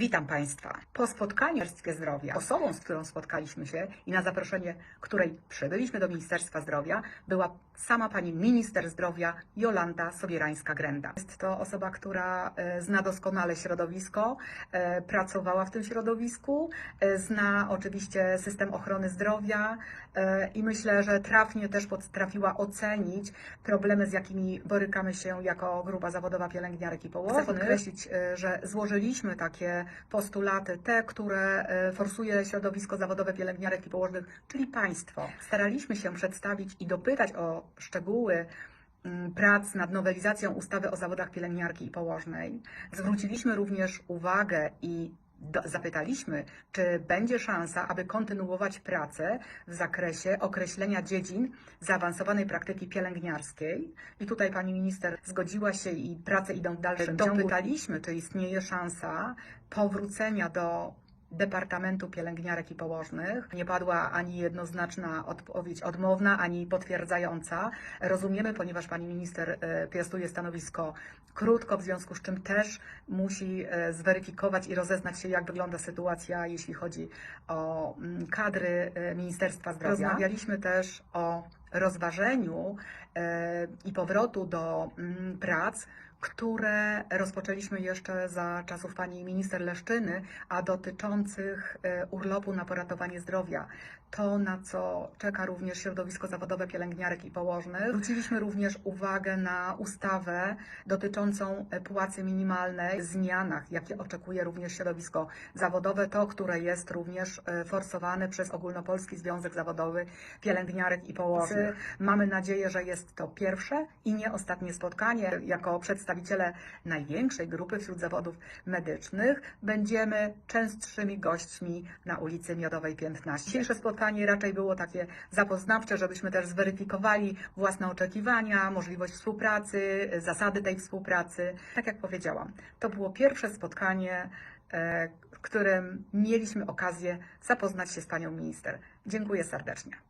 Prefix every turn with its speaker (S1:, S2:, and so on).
S1: Witam Państwa. Po spotkaniu w Ministerstwie Zdrowia, osobą, z którą spotkaliśmy się i na zaproszenie której przybyliśmy do Ministerstwa Zdrowia, była sama pani minister zdrowia Jolanta Sobierańska-Grenda. Jest to osoba, która e, zna doskonale środowisko, e, pracowała w tym środowisku, e, zna oczywiście system ochrony zdrowia i myślę, że trafnie też potrafiła ocenić problemy, z jakimi borykamy się jako grupa zawodowa pielęgniarek i położnych. Chcę podkreślić, że złożyliśmy takie postulaty, te, które e, forsuje środowisko zawodowe pielęgniarek i położnych, czyli państwo. Staraliśmy się przedstawić i dopytać o szczegóły mm, prac nad nowelizacją ustawy o zawodach pielęgniarki i położnej. Zwróciliśmy również uwagę i do, zapytaliśmy, czy będzie szansa, aby kontynuować pracę w zakresie określenia dziedzin zaawansowanej praktyki pielęgniarskiej. I tutaj pani minister zgodziła się i prace idą w dalszym ciągu. Dopytaliśmy, czy istnieje szansa powrócenia do Departamentu Pielęgniarek i Położnych. Nie padła ani jednoznaczna odpowiedź odmowna, ani potwierdzająca. Rozumiemy, ponieważ pani minister e, piastuje stanowisko krótko, w związku z czym też musi e, zweryfikować i rozeznać się, jak wygląda sytuacja, jeśli chodzi o mm, kadry e, Ministerstwa Zdrowia. Rozmawialiśmy też o rozważeniu i powrotu do mm, prac, które rozpoczęliśmy jeszcze za czasów pani minister Leszczyny, a dotyczących e, urlopu na poratowanie zdrowia. To, na co czeka również środowisko zawodowe pielęgniarek i położnych. Zwróciliśmy również uwagę na ustawę dotyczącą e, płacy minimalnej, zmianach, jakie oczekuje również środowisko zawodowe, to, które jest również e, forsowane przez Ogólnopolski Związek Zawodowy Pielęgniarek i Położnych. Mamy nadzieję, że jest to pierwsze i nie ostatnie spotkanie. Jako przedstawiciele największej grupy wśród zawodów medycznych będziemy częstszymi gośćmi na ulicy Miodowej 15. Dzisiejsze spotkanie raczej było takie zapoznawcze, żebyśmy też zweryfikowali własne oczekiwania, możliwość współpracy, zasady tej współpracy. Tak jak powiedziałam, to było pierwsze spotkanie, e, w którym mieliśmy okazję zapoznać się z panią minister. Dziękuję serdecznie.